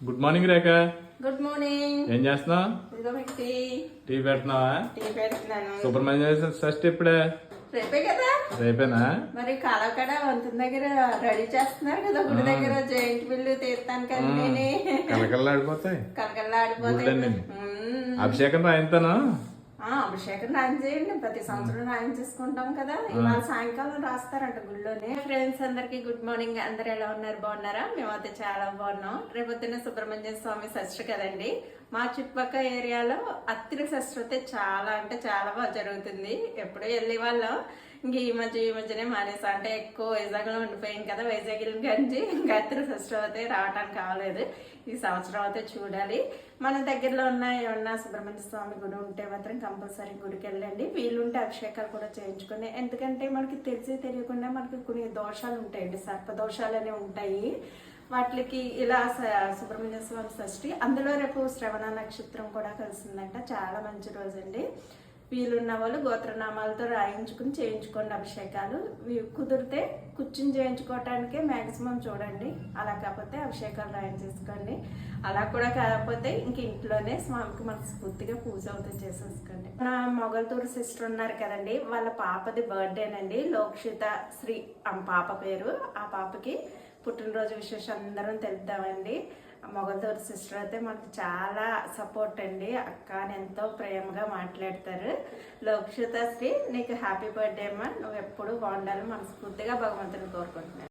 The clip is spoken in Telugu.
Good morning Rekha good morning ఏం చేస్తున్నావు? టీ. పెడుతున్నావా? టీ పెడుతున్నాను. సుబ్రహ్మణ్య షష్ఠి ఇప్పుడే రేపే కదా? రేపేనా? మరి కాలకడ వంతుని దగ్గర రెడీ చేస్తున్నారు కదా గుడి దగ్గర జైంట్ బిల్లు తీస్తాను కదా కలకల్లాడిపోతాయి కలకల్లాడిపోతాయి. అభిషేకం రాయిస్తాను అభిషేకం రాయించేయండి ప్రతి సంవత్సరం రాయించేసుకుంటాం కదా. ఇవాళ సాయంకాలం రాస్తారంట గుళ్ళోనే. ఫ్రెండ్స్ అందరికి గుడ్ మార్నింగ్. అందరు ఎలా ఉన్నారు? బాగున్నారా? మేమైతే చాలా బాగున్నాం. రేపొద్దున సుబ్రహ్మణ్య స్వామి షష్ఠి కదండి. మా చుట్టుపక్కల ఏరియాలో అత్తిరి షష్ఠి అయితే చాలా అంటే చాలా బాగా జరుగుతుంది. ఎప్పుడూ వెళ్ళే వాళ్ళం ఇంక ఈ మధ్య ఈ మధ్యనే మానేసా. అంటే ఎక్కువ వైజాగ్లో ఉండిపోయాం కదా వైజాగ్ గంజి ఇంకా ఫస్ట్ అయితే రావడానికి కావలేదు. ఈ సంవత్సరం అయితే చూడాలి. మన దగ్గరలో ఉన్న ఏమన్నా సుబ్రహ్మణ్య స్వామి గుడి ఉంటే మాత్రం కంపల్సరీ గుడికి వెళ్ళండి. వీలుంటే అభిషేకాలు కూడా చేయించుకుని ఎందుకంటే మనకి తెలిసి తెలియకుండా మనకి కొన్ని దోషాలు ఉంటాయండి. సర్ప దోషాలు అనేవి ఉంటాయి. వాటికి ఇలా సుబ్రహ్మణ్య స్వామి షష్ఠి అందులో రేపు శ్రవణ నక్షత్రం కూడా కలిసిందంట. చాలా మంచి రోజండి. వీలున్న వాళ్ళు గోత్రనామాలతో రాయించుకుని చేయించుకోండి అభిషేకాలు. వీ- కుదిరితే కూర్చుని చేయించుకోవటానికే మ్యాక్సిమం చూడండి. అలా కాకపోతే అభిషేకాలు రాయించేసుకోండి. అలా కూడా కాకపోతే ఇంక ఇంట్లోనే స్వామికి మనస్ఫూర్తిగా పూజ అవుతుంది చేసేసుకోండి. మన మొగల్తూరు సిస్టర్ ఉన్నారు కదండి వాళ్ళ పాపది బర్త్డేనండి. లోక్షిత శ్రీ ఆ పాప పేరు. ఆ పాపకి పుట్టినరోజు విశేషం అందరం తెలుద్దామండి. మొగల్తూరు సిస్టర్ అయితే మాకు చాలా సపోర్ట్ అండి. అక్క అని ఎంతో ప్రేమగా మాట్లాడతారు. లోక్షిత శ్రీ నీకు హ్యాపీ బర్త్డే అమ్మా. నువ్వు ఎప్పుడు బాగుండాలి మనస్ఫూర్తిగా భగవంతుని కోరుకుంటున్నాను.